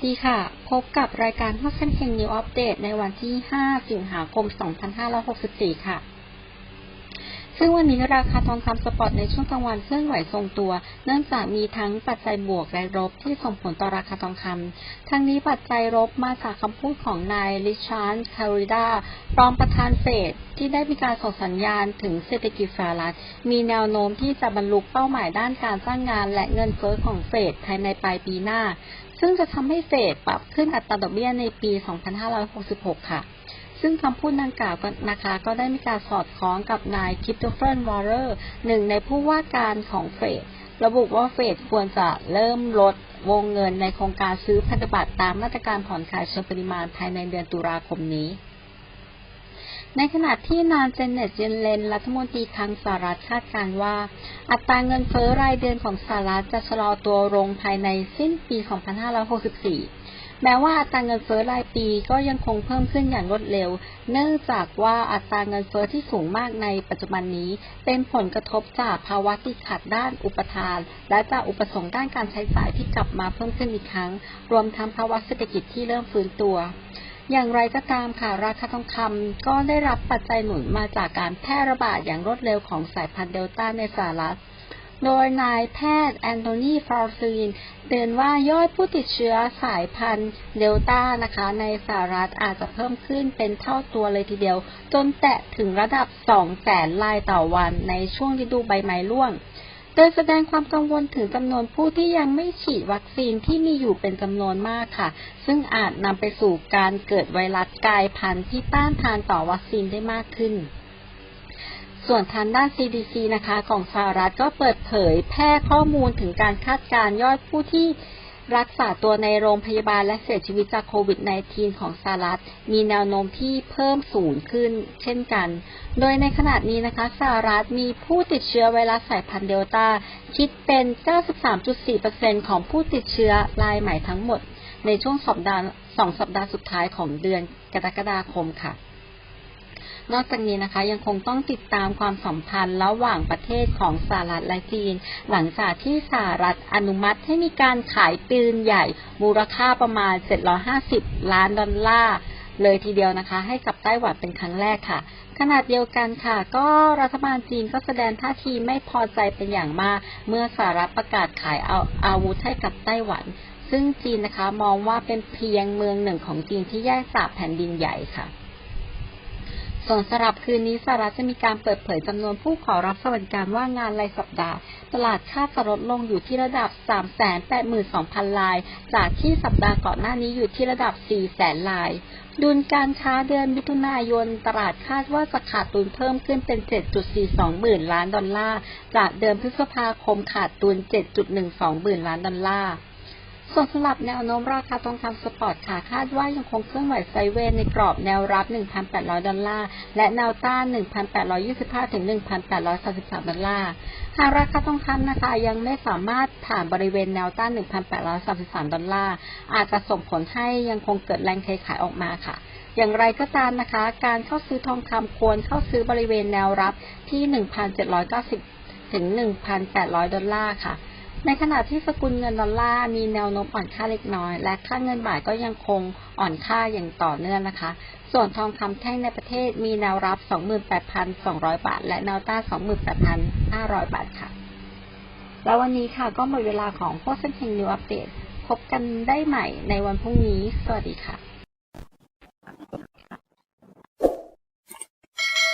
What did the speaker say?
สดีค่ะ พบกับรายการฮอสเซนเฮงนิวอัปเดตในวันที่ 5 สิงหาคม 2564 ค่ะ ซึ่งวันนี้ราคาทองคำสปอตในช่วงกลางวันเคลื่อนไหวทรงตัว เนื่องจากมีทั้งปัจจัยบวกและลบที่ส่งผลต่อราคาทองคำ ทั้งนี้ปัจจัยลบมาจากคำพูดของนายริชาร์ดคาริดารองประธานเฟดที่ได้มีการส่งสัญญาณถึงเศรษฐกิจสหรัฐ มีแนวโน้มที่จะบรรลุเป้าหมายด้านการจ้างงานและเงินเฟ้อของเฟดภายในปลายปีหน้า ซึ่งจะทำให้เฟดปรับขึ้นอัตราดอกเบี้ยในปี 2566 ค่ะ ซึ่งคำพูดดังกล่าวนะคะก็ได้มีการสอดคล้องกับนายคิปโตเฟอร์วอร์เรอร์หนึ่งในผู้ว่าการของเฟดระบุว่าเฟดควรจะเริ่มลดวงเงินในโครงการซื้อพันธบัตรตามมาตรการผ่อนคลายเชิงปริมาณภายในเดือนตุลาคมนี้ ในขณะที่นานเจนเน็ตเจนเลนรัฐมนตรีคลังสหรัฐคาดการว่า อัตราเงินเฟ้อรายเดือนของสหรัฐจะชะลอตัวลงภายในสิ้นปี 2564 แม้ว่าอัตราเงินเฟ้อรายปีก็ยังคงเพิ่มขึ้นอย่างรวดเร็ว เนื่องจากว่าอัตราเงินเฟ้อที่สูงมากในปัจจุบันนี้ เป็นผลกระทบจากภาวะติดขัดด้านอุปทาน และจากอุปสงค์ด้านการใช้จ่ายที่กลับมาเพิ่มขึ้นอีกครั้ง รวมทั้งภาวะเศรษฐกิจที่เริ่มฟื้นตัว อย่างไรก็ตามค่ะ ราคาทองคำก็ได้รับปัจจัยหนุนมาจากการแพร่ระบาดอย่างรวดเร็วของสายพันธุ์เดลต้าในสหรัฐ โดยนายแพทย์แอนโทนีฟาร์ซีนเตือนว่ายอดผู้ติดเชื้อสายพันธุ์เดลต้านะคะ ในสหรัฐอาจจะเพิ่มขึ้นเป็นเท่าตัวเลยทีเดียว จนแตะถึงระดับ2แสนรายต่อวันในช่วงฤดูใบไม้ร่วง ดยแสดงความกังวลถึงจำนวนผู้ที่ยังไม่ฉีดวัคซีนที่มีอยู่เป็นจำนวนมากค่ะ ซึ่งอาจนำไปสู่การเกิดไวรัสกลายพันธุ์ที่ต้านทานต่อวัคซีนได้มากขึ้น ส่วนทางด้าน CDC นะคะ ของสหรัฐก็เปิดเผยแพร่ข้อมูลถึงการคาดการณ์ยอดผู้ที่ รักษาตัวในโรงพยาบาลและเสียชีวิตจากโควิด -19 ของสหรัฐ มีแนวโน้มที่เพิ่มสูงขึ้นเช่นกัน โดยในขณะนี้นะคะสหรัฐมีผู้ติดเชื้อไวรัสสายพันธุ์เดลต้า คิดเป็น 93.4%ของผู้ติดเชื้อรายใหม่ทั้งหมด ในช่วงสัปดาห์สองสัปดาห์สุดท้ายของเดือนกรกฎาคมค่ะ นอกจากนี้นะคะยังคงต้องติดตามความสัมพันธ์ระหว่างประเทศของสหรัฐและจีน หลังจากที่สหรัฐอนุมัติให้มีการขายปืนใหญ่ มูลค่าประมาณ 750 ล้านดอลลาร์เลยทีเดียวนะคะ ให้กับไต้หวันเป็นครั้งแรกค่ะขนาดเดียวกันค่ะ ก็รัฐบาลจีนก็แสดงท่าทีไม่พอใจเป็นอย่างมาก เมื่อสหรัฐประกาศขายเอาอาวุธให้กับไต้หวัน ซึ่งจีนนะคะมองว่าเป็นเพียงเมืองหนึ่งของจีนที่แยกจากแผ่นดินใหญ่ค่ะ ส่วนสำหรับคืนนี้สหรัฐจะมีการเปิดเผยจำนวนผู้ขอรับสวัสดิการว่างงานรายสัปดาห์ ตลาดคาดจะลดลงอยู่ที่ระดับ 382,000ลาย จากที่สัปดาห์ก่อนหน้านี้อยู่ที่ระดับ 400,000ลายดุลการค้าเดือนมิถุนายน ตลาดคาดว่าจะขาดตุนเพิ่มขึ้นเป็น 7.42 หมื่นล้านดอลลาร์ จากเดิมพฤษภาคมขาดตุน7.12 หมื่นล้านดอลลาร์ ส่วนสำหรับแนวโน้มราคาทองคำสปอร์ตค่ะ คาดว่ายังคงเคลื่อนไหวไซเวนในกรอบแนวรับ 1,800 ดอลลาร์ และแนวต้าน 1,825 ถึง 1,833 ดอลลาร์ หากราคาทองคำนะคะยังไม่สามารถผ่านบริเวณแนวต้าน 1,833 ดอลลาร์ อาจจะส่งผลให้ยังคงเกิดแรงเทขายออกมาค่ะอย่างไรก็ตามนะคะ การเข้าซื้อทองคำควรเข้าซื้อบริเวณแนวรับที่ 1,790 ถึง 1,800 ดอลลาร์ค่ะ ในขณะที่สกุลเงินดอลลาร์มีแนวโน้มอ่อนค่าเล็กน้อย และค่าเงินบาทก็ยังคงอ่อนค่าอย่างต่อเนื่องนะคะ ส่วนทองคำแท่งในประเทศมีแนวรับ 28,200 บาท และแนวต้าน28,500 บาทค่ะ แล้ววันนี้ค่ะก็หมดเวลาของพวกเส้นเฮงนิวอัปเดตพบกันได้ใหม่ในวันพรุ่งนี้ สวัสดีค่ะ